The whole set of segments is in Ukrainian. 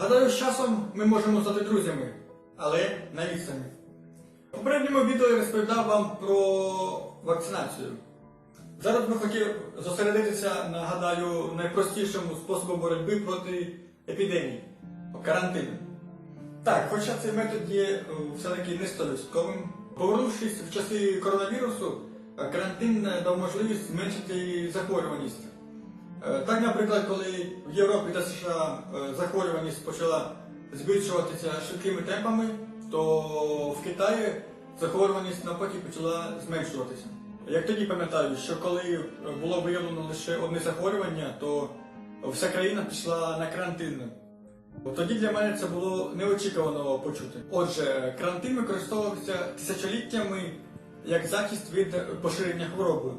Гадаю, з часом ми можемо стати друзями, але на відстані. В попередньому відео я розповідав вам про вакцинацію. Зараз би хотів зосередитися, нагадаю, найпростішому способу боротьби проти епідемії карантин. Так, хоча цей метод є е, все-таки не стовідсотковим. Повернувшись в часи коронавірусу, карантин дав можливість зменшити захворюваність. Е, Так, наприклад, коли в Європі та США е, захворюваність почала збільшуватися швидкими темпами, то в Китаї захворюваність навпаки почала зменшуватися. Як тоді пам'ятаю, що коли було виявлено лише одне захворювання, то вся країна пішла на карантин. Тоді для мене це було неочікувано почути. Отже, карантин використовувався тисячоліттями як захист від поширення хвороби.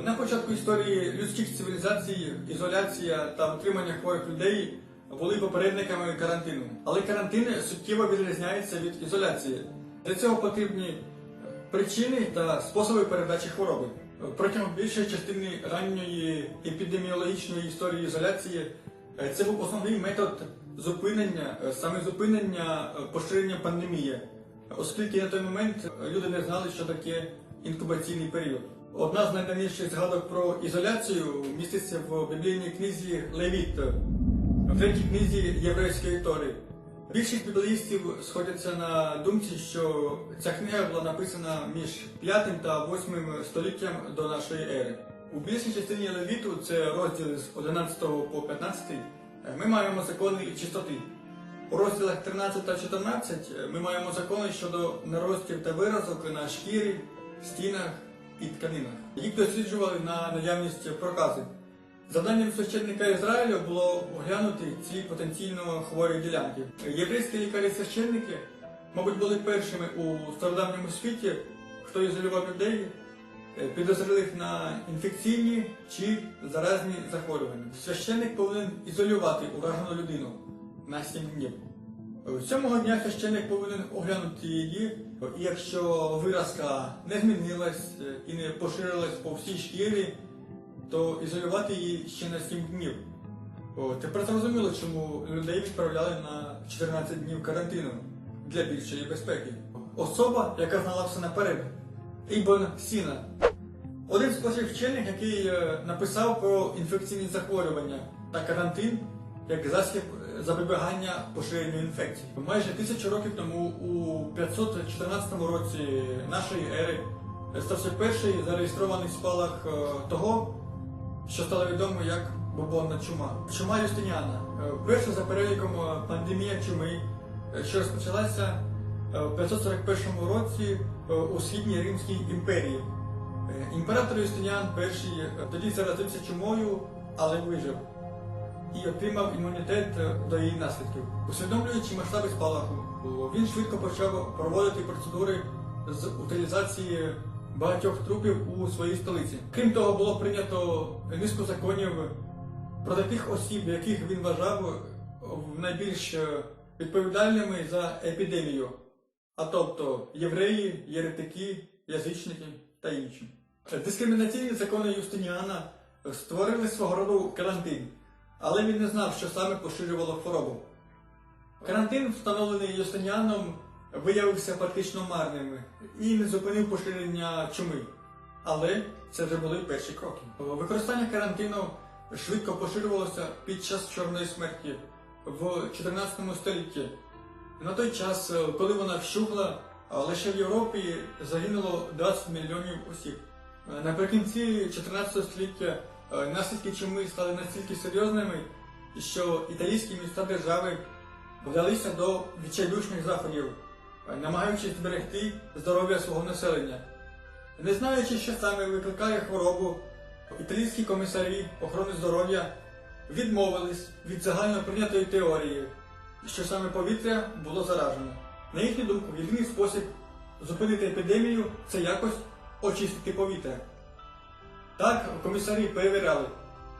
На початку історії людських цивілізацій ізоляція та утримання хворих людей були попередниками карантину. Але карантин суттєво відрізняється від ізоляції. Для цього потрібні причини та способи передачі хвороби. Протягом більшої частини ранньої епідеміологічної історії ізоляції е, це був основний метод зупинення, е, саме зупинення е, поширення пандемії, оскільки на той момент люди не знали, що таке інкубаційний період. Одна з найдавніших згадок про ізоляцію міститься в біблійній книзі Левіт, в третій книзі єврейської Тори. Більшість біблеїстів сходяться на думці, що ця книга була написана між 5 та 8 століттям до нашої ери. У більшій частині Левіту, це розділи з 11 по 15, ми маємо закони чистоти. У розділах 13 та 14 ми маємо закони щодо наростів та виразок на шкірі, стінах і тканинах. Їх досліджували на наявність прокази. Завданням священника Ізраїлю було оглянути ці потенційно хворі ділянки. Єврейські лікарі-священники, мабуть, були першими у стародавньому світі, хто ізолював людей, е, підозрілих на інфекційні чи заразні захворювання. Священник повинен ізолювати уражену людину на 7 днів. Сьомого дня священник повинен оглянути її, і якщо виразка не змінилась е, і не поширилась по всій шкірі, то ізолювати її ще на 7 днів. О, тепер зрозуміло, чому людей відправляли на 14 днів карантину для більшої безпеки. Особа, яка знала все наперед, Ібн Сіна. Один з перших вчених, який е, написав про інфекційні захворювання та карантин як засіб е, запобігання поширенню інфекцій. Майже тисячу років тому, у 514 році нашої ери, стався перший зареєстрований спалах е, того, що стало відомо як бубонна чума. Чума Юстиніана. Е, Перша за переліком е, пандемія чуми, що розпочалася в 541 році у східній Римській імперії. Імператор Юстиніан І тоді заразився чумою, але вижив і отримав імунітет е, до її наслідків. Усвідомлюючи масштаби спалаху, він швидко почав проводити процедури з утилізації багатьох трупів у своїй столиці. Крім того, було прийнято низку законів проти тих осіб, яких він вважав е, найбільш е, відповідальними за епідемію, а тобто євреї, єретики, язичники та інші. Дискримінаційні закони Юстиніана створили свого роду карантин, але він не знав, що саме поширювало хворобу. Карантин, встановлений Юстиніаном, виявився фактично марним і не зупинив поширення чуми. Але це вже були перші кроки. Використання карантину швидко поширювалося під час Чорної смерті в 14 столітті. На той час, коли вона вщухла, лише в Європі загинуло 20 мільйонів осіб. Наприкінці 14 століття наслідки чуми стали настільки серйозними, що італійські міста держави вдалися до відчайдушних заходів, е, намагаючись зберегти здоров'я свого населення. Не знаючи, що саме викликає хворобу, італійські комісарі охорони здоров'я відмовились від загально прийнятої теорії, що саме повітря було заражено. На їхню думку, єдиний спосіб зупинити епідемію це якось очистити повітря. Так комісарі перевіряли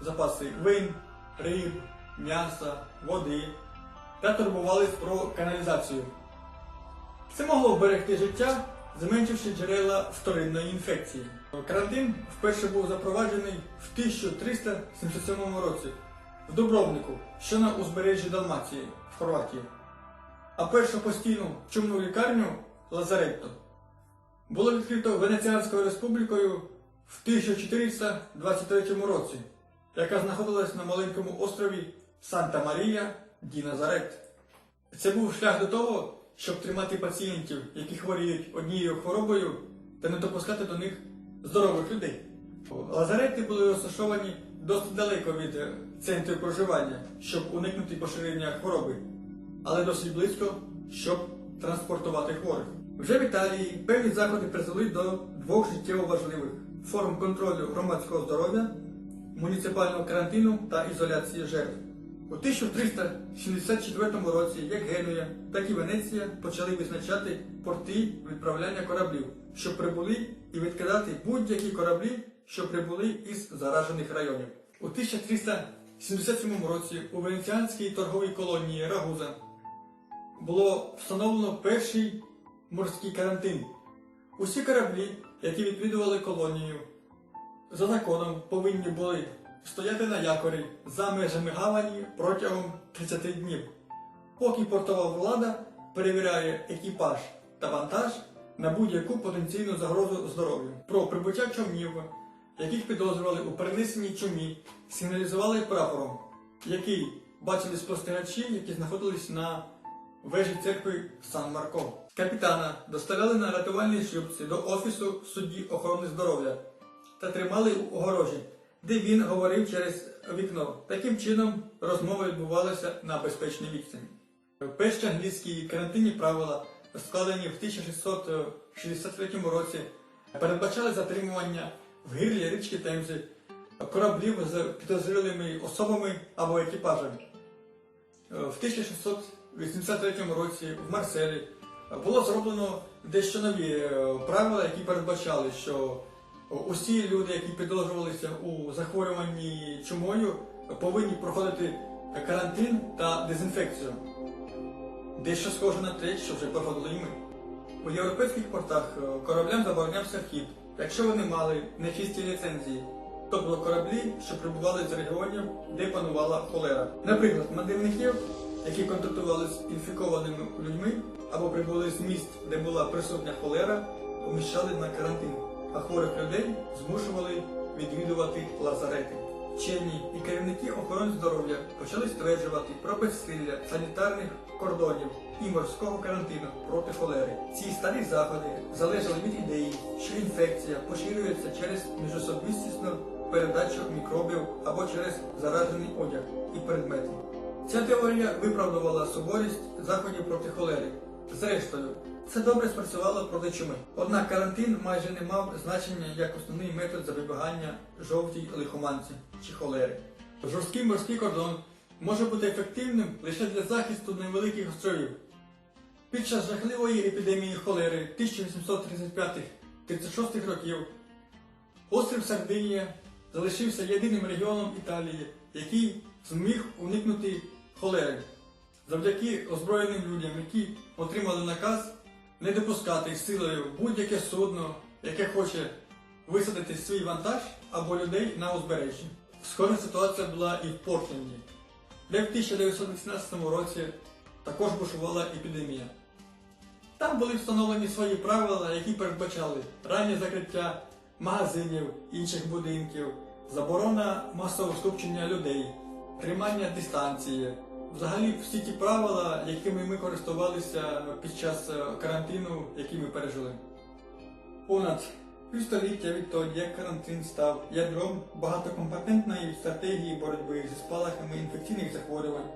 запаси вин, риб, м'яса, води та турбувались про каналізацію. Це могло вберегти життя, зменшивши джерела вторинної інфекції. Карантин вперше був запроваджений в 1377 році. в Дубровнику, що на узбережжі Далмації в Хорватії, а першу постійну чумну лікарню Лазаретто було відкрито Венеціанською республікою в 1423 році, яка знаходилась на маленькому острові Санта Марія ді Назарет. Це був шлях до того, щоб тримати пацієнтів, які хворіють однією хворобою, та не допускати до них здорових людей. Лазарети були розташовані досить далеко від е, центрів проживання, щоб уникнути поширення хвороби, але досить близько, щоб транспортувати хворих. Вже в Італії певні заходи призвели до двох життєво важливих форм контролю громадського здоров'я, муніципального карантину та ізоляції жертв. У 1374 році як Генуя, так і Венеція почали визначати порти відправляння кораблів, що прибули і відкидати будь-які кораблі, що прибули із заражених районів. У 1377 році у венеціанській торговій колонії Рагуза було встановлено перший морський карантин. Усі кораблі, які відвідували колонію, за законом повинні були стояти на якорі за межами гавані протягом 30 днів, поки портова влада перевіряє екіпаж та вантаж на будь-яку потенційну загрозу здоров'ю. Про прибуття човнів, яких підозрювали у перенесеній чумі, сигналізували прапором, який бачили спостерігачі, які знаходились на вежі церкви Сан Марко. Капітана доставляли на рятувальній шлюбці до офісу судді охорони здоров'я та тримали у огорожі, де він говорив через вікно. Таким чином розмова відбувалася на безпечній відстані. Перші англійські карантинні правила, складені в 1663 році, передбачали затримування в гирлі річки Темзі кораблів з підозрілими особами або екіпажами. В 1683 році в Марселі було зроблено дещо нові е, правила, які передбачали, що усі люди, які підозрювалися у захворюванні чумою, повинні проходити карантин та дезінфекцію. Дещо схоже на те, що вже проходили і ми. У європейських портах е, кораблям заборонявся вхід, якщо вони мали нечисті ліцензії, тобто кораблі, що прибували з регіонів, де панувала холера. Наприклад, мандрівників, які контактували з інфікованими людьми або прибули з міст, де була присутня холера, поміщали на карантин, а хворих людей змушували відвідувати лазарети. Вчені і керівники охорони здоров'я почали стверджувати про безсилля санітарних кордонів і морського карантину проти холери. Ці старі заходи залежали від ідеї, що інфекція поширюється через міжособистісну передачу мікробів або через заражений одяг і предмети. Ця теорія виправдувала суворість заходів проти холери. Зрештою, це добре спрацювало проти чуми. Однак карантин майже не мав значення як основний метод запобігання жовтій лихоманці чи холери. Жорсткий морський кордон може бути ефективним лише для захисту невеликих островів. Під час жахливої епідемії холери 1835-36 років острів Сардинія залишився єдиним регіоном Італії, який зміг уникнути холери завдяки озброєним людям, які отримали наказ не допускати силою будь-яке судно, яке хоче висадити свій вантаж або людей на узбережжі. Схожа ситуація була і в Портленді, де в 1918 році також бушувала епідемія. Там були встановлені свої правила, які передбачали раннє закриття магазинів, інших будинків, заборона масового скупчення людей, тримання дистанції. Взагалі всі ті правила, якими ми користувалися під час е, карантину, який ми пережили. Понад півстоліття відтоді, як карантин став ядром багатокомпетентної стратегії боротьби зі спалахами інфекційних захворювань,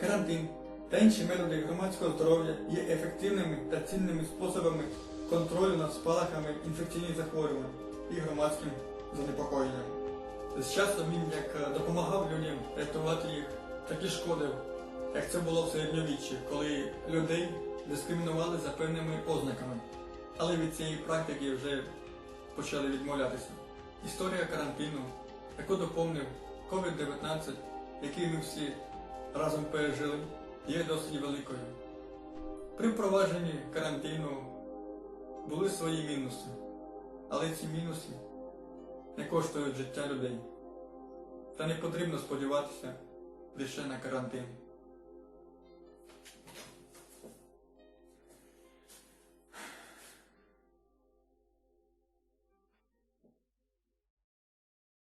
карантин та інші методи громадського здоров'я є ефективними та цінними способами контролю над спалахами інфекційних захворювань і громадським занепокоєнням. З часом він як е, допомагав людям рятувати їх, так і шкодив, як це було в середньовіччі, коли людей дискримінували за певними ознаками. Але від цієї практики вже почали відмовлятися. Історія карантину, яку доповнив COVID-19, який ми всі разом пережили, є досить великою. При впровадженні карантину були свої мінуси, але ці мінуси не коштують життя людей. Та не потрібно сподіватися, лише на карантин.